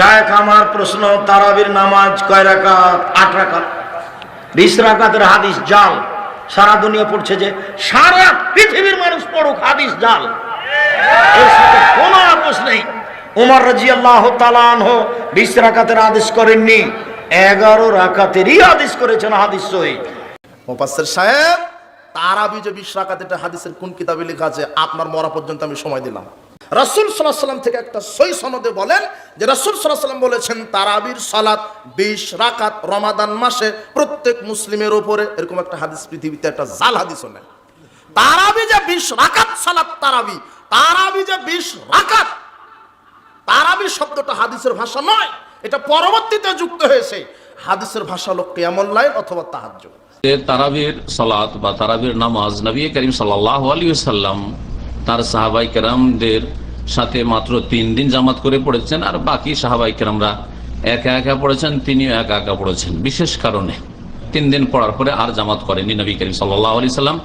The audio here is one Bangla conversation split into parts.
শায়েখ আমার প্রশ্ন, তারাবির নামাজ কয় রাকাত? আট রাকাত। বিশ রাকাতের হাদিস জাল। সারা দুনিয়া পড়ছে যে সারা পৃথিবীর মানুষ পড়ুক হাদিস জাল। এর সাথে কোনো আপোষ নেই। উমর রাজি আল্লাহ তালানহ বিশ রাকাতের আদেশ করেননি, এগারো রাকাতেরই আদেশ করেছেন হাদিস সহি। মোপাসের সাহেব, তারাবি যে বিশ রাকাত এটা হাদিসের কোন কিতাবে লেখা আছে, আপনার মরা পর্যন্ত আমি সময় দিলাম। রাসুল সাল্লাহ সাল্লাম থেকে একটা সই সনদে বলেন যে রাসুল সাল্লাহ সাল্লাম বলেছেন, তারাবির সালাত বিশ রাকাত রমাদান মাসে প্রত্যেক মুসলিমের ওপরে এরকম একটা হাদিস পৃথিবীতে, একটা জাল হাদিস নেই তারাবি যে বিশ রাকাত সালাত তারাবি তারাবি যে বিশ রাকাত, তারাবি শব্দটা হাদিসের ভাষা নয়, এটা পরবর্তীতে যুক্ত হয়েছে। হাদিসের ভাষা হলো কেমন লাইন অথবা তাহাজ্জুদ। যে তারাবির সালাত বা তারাবির নামাজ নবী করিম সাল্লাহ আলী সাল্লাম তার সাহাবাই কেরামদের সাথে মাত্র তিন দিন জামাত করে পড়েছেন, আর বাকি সাহাবাই কেরামরা একা একা পড়েছেন, তিনিও একা একা পড়েছেন। বিশেষ কারণে তিন দিন পড়ার পরে আর জামাত করেনি নবী করিম আলি সাল্লাম।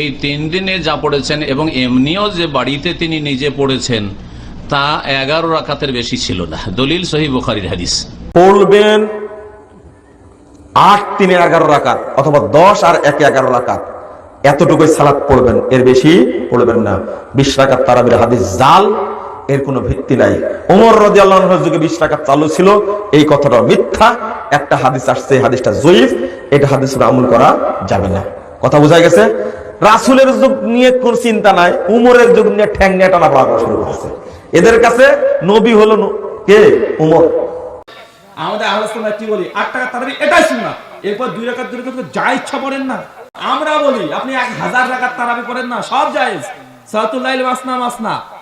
এই তিন দিনে যা পড়েছেন এবং এমনিও যে বাড়িতে তিনি নিজে পড়েছেন, তা এগারো রাকাতের বেশি ছিল না। দলিল সহি হাদিস। পড়বেন আট তিনে এগারো রাকাত অথবা দশ আর একে এগারো রাকাত। এতটুকুই সালাত পড়বেন, এর বেশি পড়বেন না। বিশ রাকাত তারাবির হাদিস জাল, এর কোনো ভিত্তি নাই। ওমর রদি আল্লাহর যুগে বিশ রাকাত চালু ছিল, এই কথাটা মিথ্যা। একটা হাদিস আসছে, এই হাদিসটা জয়ীফ, এটা হাদিস আমল করা যাবে না। কথা বোঝা গেছে? রাসুলের যুগ নিয়ে কোন চিন্তা নাই, উমরের যুগ নিয়ে ঠ্যাং নিয়ে টানা পড়া শুরু করেছে। এদের কাছে নবী হলো কে? উমর। আমাদের আলোচনা কি বলি? আট টাকা তারাবি এটাই শুননা এরপর দুই রাকাত দুই রাকাত যা ইচ্ছা পড়েন না। আমরা বলি, আপনি এক হাজার রাকাত তারাবি পড়েন না, সব জায়েজ।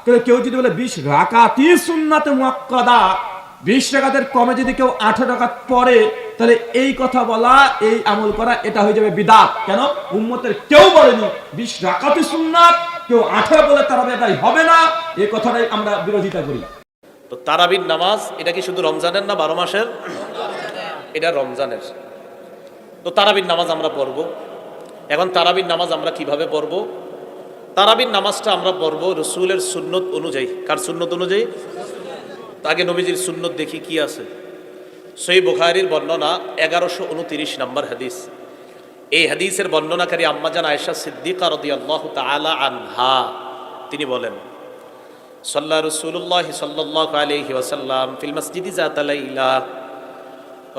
কেউ কেউ বিশ সুন্নাত কেউ আঠারো বলে হবে না। কথাটাই আমরা বিরোধিতা করি। তো তারাবির নামাজ, এটা কি শুধু রমজানের না বারো মাসের? এটা রমজানের। তো তারাবির নামাজ আমরা পড়ব। এখন তারাবির নামাজ আমরা কীভাবে পড়ব? তারাবির নামাজটা আমরা পড়ব রসুলের সুন্নত অনুযায়ী। কার সুন্নত অনুযায়ী? তাকে নবীজির সুন্নত দেখি কি আছে। সই বুখারির বর্ণনা এগারোশো উনতিরিশ নম্বর হাদিস। এই হাদিসের বর্ণনাকারী আম্মাজান আয়েশা সিদ্দিকা রদি আল্লাহ তালা আনহা, তিনি বলেন, সাল্লা রসুল্লাহ সাল্লাহ আলহি ওয়াসাল্লাম ফিল মসজিদি জাতালাইলা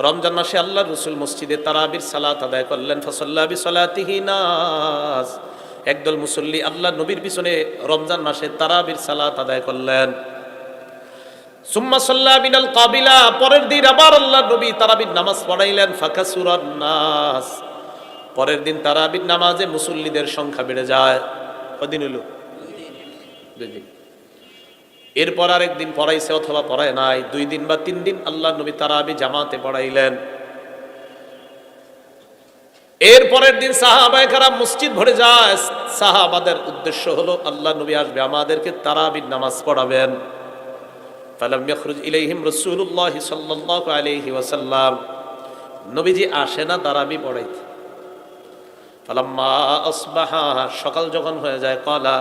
রমজান মাসে আল্লাহ রসুল মসজিদে তারাবির সালাত আদায় করলেন, ফসল্লা বি সালাতিহি একদল মুসল্লি আল্লাহ নবীর পিছনে রমজান মাসে তারাবির সালাত আদায় করলেন। সুম্মা সাল্লা বিনাল কাবিলা, পরের দিন আবার আল্লাহ নবী তারাবির নামাজ পড়াইলেন ফাঁকা সুরার নাস। পরের দিন তারাবির নামাজে মুসল্লিদের সংখ্যা বেড়ে যায়। কদিন হলো? দুই দিন। এরপর আর একদিন পড়াইছে, অথবা পড়ায় নাই। দুই দিন বা তিন দিন আল্লাহ নবী তারাবি জামাতে পড়াইলেন। এর পরের দিন সাহাবায়কারা মসজিদ ভরে যায়। সাহাবাদের উদ্দেশ্য হলো, আল্লাহ নবী আসবে, আমাদেরকে তারাবির নামাজ পড়াবেন। ইলাইহিম আলাইহি নবীজি আসে না তারাবি সকাল যখন হয়ে যায় কলা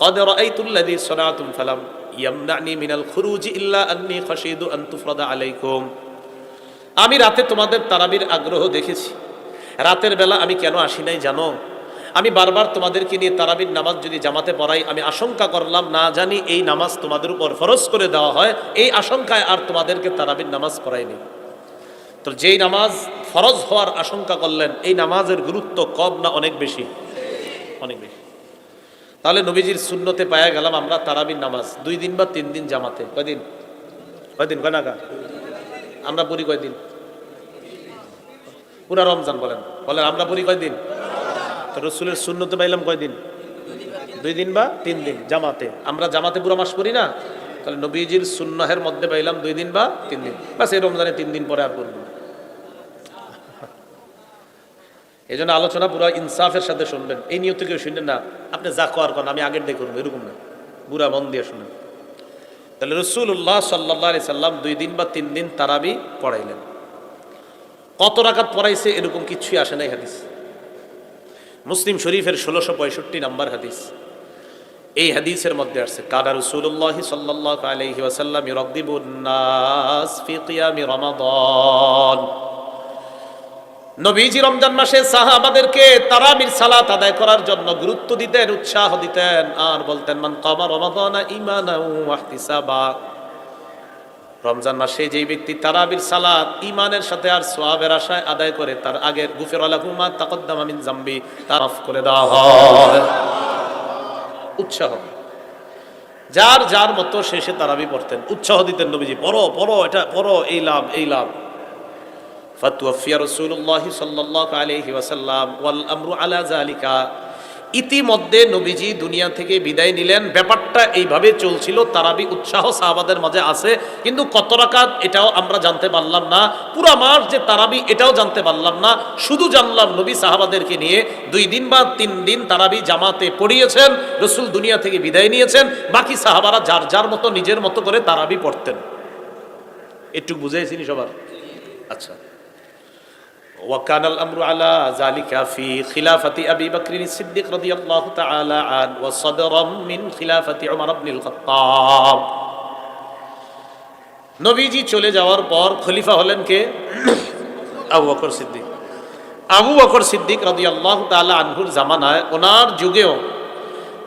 কদ রাআইতুল্লাযী সালাতুম ফালাম ইয়ামদানি মিনাল খুরুজি ইল্লা আন্নি খসিদু আন্তুফরাদা আলাইকুম। আমি রাতে তোমাদের তারাবির আগ্রহ দেখেছি। রাতের বেলা আমি কেন আসি নাই জানো? আমি বারবার তোমাদেরকে নিয়ে তারাবির নামাজ যদি জামাতে পড়াই, আমি আশঙ্কা করলাম, না জানি এই নামাজ তোমাদের উপর ফরজ করে দেওয়া হয়, এই আশঙ্কায় আর তোমাদেরকে তারাবির নামাজ পড়াইনি। তো যেই নামাজ ফরজ হওয়ার আশঙ্কা করলেন, এই নামাজের গুরুত্ব কম না অনেক বেশি? অনেক বেশি। তাহলে নবীজির শূন্যতে পায়া গেলাম আমরা তারাবির নামাজ। দুই দিন বা তিন দিন জামাতে। কয়দিন? কয়দিন? কয় নাগা আমরা পড়ি কয়দিন? পুরা রমজান বলেন। বলেন আমরা পড়ি কয়দিন? তো রসুলের শূন্যতে পাইলাম কয়দিন? দুই দিন বা তিন দিন জামাতে। আমরা জামাতে পুরো মাস পড়ি না? তাহলে নবীজির সুন্নহের মধ্যে পাইলাম দুই দিন বা তিন দিন। বাস এই রমজানে তিন দিন পরে আর পড়ব না। এই জন্য আলোচনা পুরো ইনসাফের সাথে শুনবেন। এই নিয়ত কেউ শুনবেন না, আপনি যা কর করেন আমি আগের দিয়ে করব, এরকম না। পুরা মন দিয়ে শুনেন। তাহলে রসুল্লাহ সাল্লাহ সাল্লাম দুই দিন বা তিন দিন তারাবি পড়াইলেন। কত রাকাত পড়াইছে, এরকম কিছুই আসে নাই হাদিস। মুসলিম শরীফের ষোলোশো পঁয়ষট্টি নাম্বার হাদিস। এই হাদিসের মধ্যে আসছে কাদা রাসূলুল্লাহ সাল্লাল্লাহু আলাইহি ওয়াসাল্লাম ইরাগদিবুন নাস ফি কিয়ামি রমাদান। নবীজি রমজান মাসে সাহাবাদেরকে তারাবির সালাত আদায় করার জন্য গুরুত্ব দিতেন, উৎসাহ দিতেন আর বলতেন, মান কামা রমাদানা ঈমানাও ওয়া ইহতিসাবা রমজান মাসে যেই ব্যক্তি তারাবির সালাত ইমানের সাথে আর সোয়াবের আশায় আদায় করে, তার আগের গুফের আলাহুমা তাকদ্দামা মিন জাম্বি, তার অফ করে দেওয়া হয়। উৎসাহ। যার যার মতো শেষে তারাবি পড়তেন। উৎসাহ দিতেন নবীজি, পড়ো পড়ো, এটা, পড়ো, এই লাভ এই লাভ। ফাতুয়াফিয়া রসুল্লাহ সাল্লাহ আলহি ওয়াসাল্লাম ওয়াল আমরু আলা জালিকা ইতিমধ্যে নবীজি দুনিয়া থেকে বিদায় নিলেন। ব্যাপারটা এইভাবে চলছিল, তারাবি উৎসাহ সাহাবাদের মাঝে আছে, কিন্তু কত রাকাত এটাও আমরা জানতে পারলাম না। পুরা মাস যে তারাবি এটাও জানতে পারলাম না। শুধু জানলাম নবী সাহাবাদেরকে নিয়ে দুই দিন বা তিন দিন তারাবি জামাতে পড়িয়েছেন, রসুল দুনিয়া থেকে বিদায় নিয়েছেন, বাকি সাহাবারা যার যার মতো নিজের মতো করে তারাবি পড়তেন। একটু বুঝাইছিনি সবার? আচ্ছা। وكان الأمر على ذلك في خلافة أبي بكر الصديق رضي الله تعالى عنه وصدرا من خلافة عمر بن الخطاب নবীজি চলে যাওয়ার পর খলিফা হলেন কে আবু বকর সিদ্দিক আবু বকর সিদ্দিক রাদি আল্লাহ তালা আনহুর জামানায় ওনার যুগেও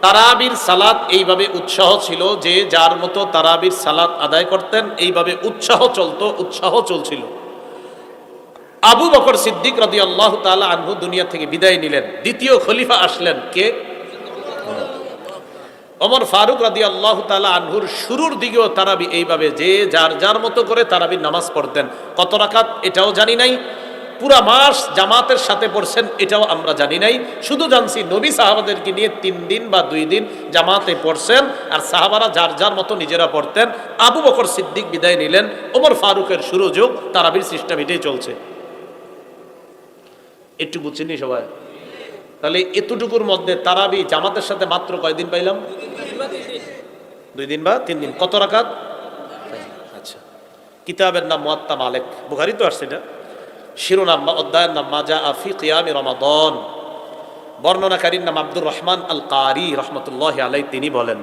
তারাবির সালাত এইভাবে উৎসাহ ছিল যে যার মতো তারাবির সালাত আদায় করতেন এইভাবে উৎসাহ চলতো উৎসাহ চলছিল আবু বকর সিদ্দিক রাদি আল্লাহ তালা আনহু দুনিয়া থেকে বিদায় নিলেন। দ্বিতীয় খলিফা আসলেন কে? ওমর ফারুক রাদি আল্লাহ তালা আনহুর শুরুর দিকেও তারাবি এইভাবে যে যার যার মতো করে তারাবি নামাজ পড়তেন। কত রাকাত? এটাও জানি নাই। পুরা মাস জামাতের সাথে পড়ছেন, এটাও আমরা জানি নাই। শুধু জানছি নবী সাহাবাদেরকে নিয়ে তিন দিন বা দুই দিন জামাতে পড়ছেন আর সাহাবারা যার যার মতো নিজেরা পড়তেন। আবু বকর সিদ্দিক বিদায় নিলেন। ওমর ফারুকের শুরু যুগ তারাবির সিস্টেম এটাই চলছে। একটু বুঝছেন সবাই তাহলে এতটুকুর মধ্যে তারাবি জামাতের সাথে মাত্র কয়দিন পাইলাম দুই দিন বা তিন দিন কত রাকাত আচ্ছা কিতাবের নাম মোয়াত্তা মালেক বুখারি তো আসছে এটা শিরোনাম বা অধ্যায়ের নাম মাজা আফি কিয়ামি রমাদন বর্ণনাকারীর নাম আব্দুর রহমান আল কারি রহমতুল্লাহ আলাই তিনি বলেন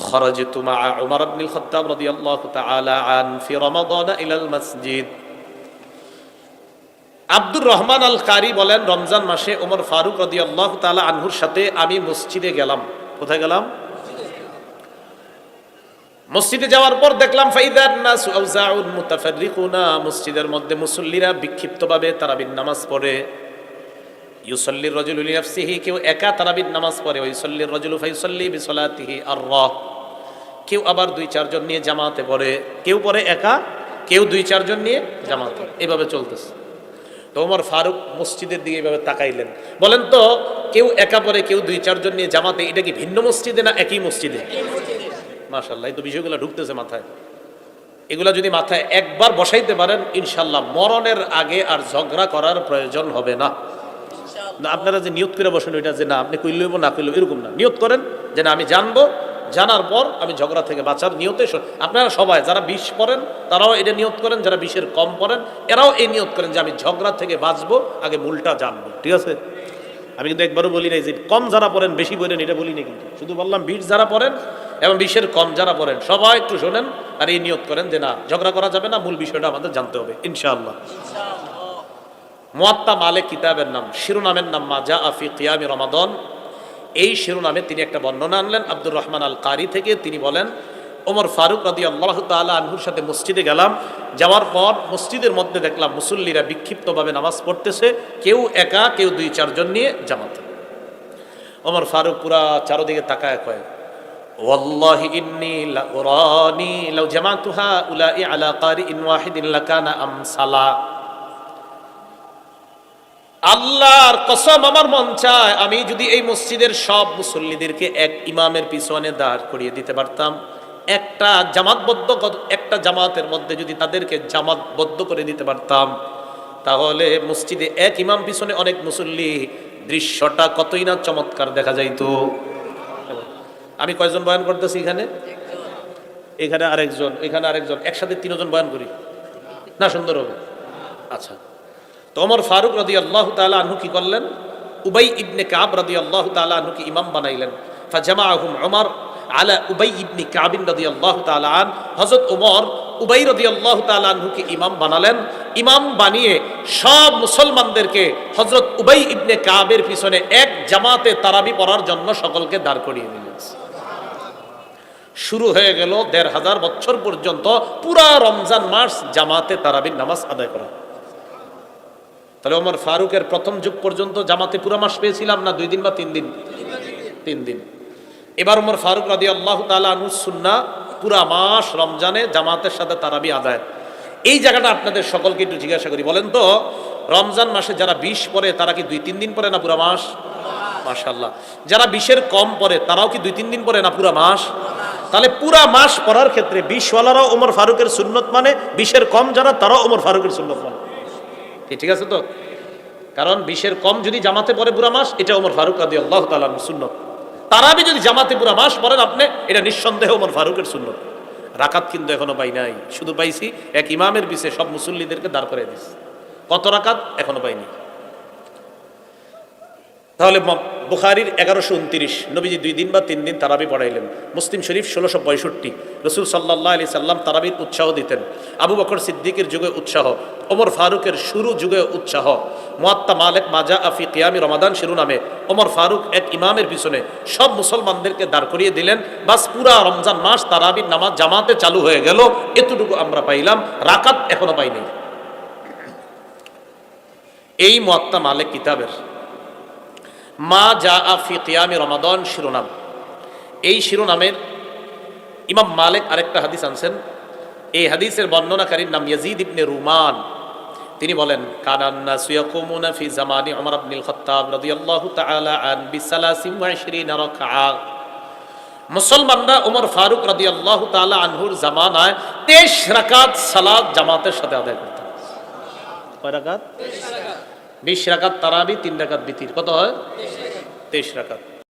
خرجت مع عمر بن الخطاب رضي الله تعالى عنه في رمضان إلى المسجد আব্দুর রহমান আল কারি বলেন, রমজান মাসে ওমর ফারুক রদি আল্লাহ তালা আনহুর সাথে আমি মসজিদে গেলাম। কোথায় গেলাম? মসজিদে যাওয়ার পর দেখলাম ফাইদার মসজিদের মধ্যে মুসল্লিরা বিক্ষিপ্তভাবে তারাবির নামাজ পড়ে। ইউসল্লির রজুল লিনাফসিহি, কেউ একা তারাবির নামাজ পড়ে। ওই সল্লির রজুল ফাইসল্লি বিসলাতিহি আর রহ কেউ আবার দুই চারজন নিয়ে জামাতে পড়ে। কেউ পড়ে একা, কেউ দুই চারজন নিয়ে জামাতে। এভাবে চলতেছে। তো ওমর ফারুক মসজিদের দিকে এইভাবে তাকাইলেন। বলেন তো, কেউ একা পরে কেউ দুই চারজন নিয়ে জামাতে, এটা কি ভিন্ন মসজিদে না একই মসজিদে? মাশাল্লাহ এই তো বিষয়গুলো ঢুকতেছে মাথায়। এগুলা যদি মাথায় একবার বসাইতে পারেন ইনশাল্লাহ মরণের আগে আর ঝগড়া করার প্রয়োজন হবে না। আপনারা যে নিয়ত করে বসেন, ওইটা যে না, আপনি কইলইব না কইলইব এরকম না। নিয়ত করেন যে না, আমি জানব জানার পর আমি ঝগড়া থেকে বাঁচার নিয়তে আপনারা সবাই যারা বিষ পড়েন, তারাও এটা নিয়ত করেন, যারা বিষের কম পড়েন, এরাও এই নিয়ত করেন যে আমি ঝগড়া থেকে বাঁচবো, আগে মূলটা জানব। ঠিক আছে? আমি কিন্তু একবারও বলি নাই যে কম যারা পড়েন, বেশি পড়েন, এটা বলি না কিন্তু। শুধু বললাম বিষ যারা পড়েন এবং বিষের কম যারা পড়েন, সবাই একটু শোনেন আর এই নিয়ত করেন যে না, ঝগড়া করা যাবে না, মূল বিষয়টা আমাদের জানতে হবে, ইনশাআল্লাহ। মোয়াত্তা মালিক কিতাবের নাম, শিরোনামের নাম মাজা আফি কিয়ামি রমাদন। এই শিরোনামে তিনি একটা বর্ণনা আনলেন আব্দুর রহমান আল কারি থেকে তিনি বলেন ওমর ফারুক রাদি আল্লাহ তালা আনহুর সাথে মসজিদে গেলাম যাওয়ার পর মসজিদের মধ্যে দেখলাম মুসল্লিরা বিক্ষিপ্তভাবে নামাজ পড়তেছে কেউ একা কেউ দুই চারজন নিয়ে জামাত ওমর ফারুক পুরা চারোদিকে তাকায় কয় والله إني لأراني لو جمعت هؤلاء على قارئ واحد لكان أمثلا আল্লাহর কসম আমার মন চায় আমি যদি এই মসজিদের সব মুসল্লিদেরকে এক ইমামের পিছনে দাঁড় করিয়ে দিতে পারতাম। একটা জামাতবদ্ধ একটা জামাতের মধ্যে যদি তাদেরকে জামাতবদ্ধ করে দিতে পারতাম, তাহলে মসজিদে এক ইমাম পিছনে অনেক মুসল্লি দৃশ্যটা কতই না চমৎকার দেখা যাইতো। আমি কয়জন বয়ান করতেছি এখানে? এখানে আরেকজন এখানে আরেকজন। একসাথে তিনজন বয়ান করি। না, সুন্দর হবে। আচ্ছা। তো ফারুক রদি আল্লাহ তালা আনহু কি করলেন? উবাই ইবনে কাব রদি আল্লাহ তালা আনহুকে ইমাম বানাইলেন। ফাজামাহুম উমর আলা উবাই ইবনি কাবিন রাদিয়াল্লাহু তাআলা আন। হযরত ওমর উবাই রাদিয়াল্লাহু তাআলা আনহুকে ইমাম বানালেন। ইমাম বানিয়ে সব মুসলমানদেরকে হযরত উবাই ইবনে কাবের পিছনে এক জামাতে তারাবি পড়ার জন্য সকলকে দাঁড় করিয়ে দিলেন। শুরু হয়ে গেল দেড় হাজার বছর পর্যন্ত পুরা রমজান মাস জামাতে তারাবির নামাজ আদায় করা। তাহলে ওমর ফারুকের প্রথম যুগ পর্যন্ত জামাতে পুরা মাস পেয়েছিলাম না? দুই দিন বা তিন দিন? তিন দিন। এবার ওমর ফারুক রাদি আল্লাহ সুন্না পুরা মাস রমজানে জামাতের সাথে তারাবি আদায়। এই জায়গাটা আপনাদের সকলকে একটু জিজ্ঞাসা করি, বলেন তো, রমজান মাসে যারা বিশ পরে, তারা কি দুই তিন দিন পরে না পুরা মাস? মাশাল্লাহ যারা বিশের কম পরে, তারাও কি দুই তিন দিন পরে না পুরা মাস? তাহলে পুরা মাস পড়ার ক্ষেত্রে বিশওয়ালারাও ওমর ফারুকের সুন্নত মানে বিশের কম যারা, তারাও ওমর ফারুকের সুন্নত মানে। কি, ঠিক আছে তো? কারণ বিশের কম যদি জামাতে পরে বুড়া মাস, এটা ওমর ফারুক আদি আল্লাহ তালার সুন্নত। তারাবি যদি জামাতে বুড়া মাস পরেন আপনি, এটা নিঃসন্দেহে ওমর ফারুকের শূন্য রাকাত কিন্তু এখনও পাই নাই। শুধু পাইছি, এক ইমামের বিষে সব মুসল্লিদেরকে দাঁড় করে দিস কত রাকাত? এখনও পাইনি। তাহলে বুখারির এগারোশো উনত্রিশ। নবীজি দুই দিন বা তিন দিন তারাবি পড়াইলেন। মুসলিম শরীফ ষোলোশো পঁয়ষট্টি। রসুল সাল্লাহ আলি সাল্লাম তারাবির উৎসাহ দিতেন। আবু বকর সিদ্দিকের যুগে উৎসাহ, ওমর ফারুকের শুরু যুগে উৎসাহ। মোয়াত্তা মালেক মাজা আফি কিয়ামি রমাদান শিরোনামে ওমর ফারুক এক ইমামের পিছনে সব মুসলমানদেরকে দাঁড় করিয়ে দিলেন। বাস পুরা রমজান মাস তারাবির নামাজ জামাতে চালু হয়ে গেল। এতটুকু আমরা পাইলাম, রাকাত এখনও পাইনি। এই মোয়াত্তা মালেক কিতাবের মা যা আফি কিয়ামি রমাদন শিরোনাম। এই শিরোনামের ইমাম মালিক আরেকটা হাদিস আনছেন। এই হাদিসের বর্ণনাকারীর নাম ইয়াজিদ ইবনে রুমান। তিনি বলেন কানান্না সুয়াকুমুনা ফি জামানি ওমর ইবনুল খাত্তাব রাদিয়াল্লাহু তাআলা আন বিসালাসিম ওয়া 20 রাকআ। মুসলমানরা ওমর ফারুক রাদিয়াল্লাহু তাআলা আনহুর জামানায় 23 রাকাত সালাত জামাতের সাথে আদায় করতেন। কয় রাকাত। বিশ রাকাত তারাবি তিন রাকাত বিতির। কত হয়? তেইশ রাকাত।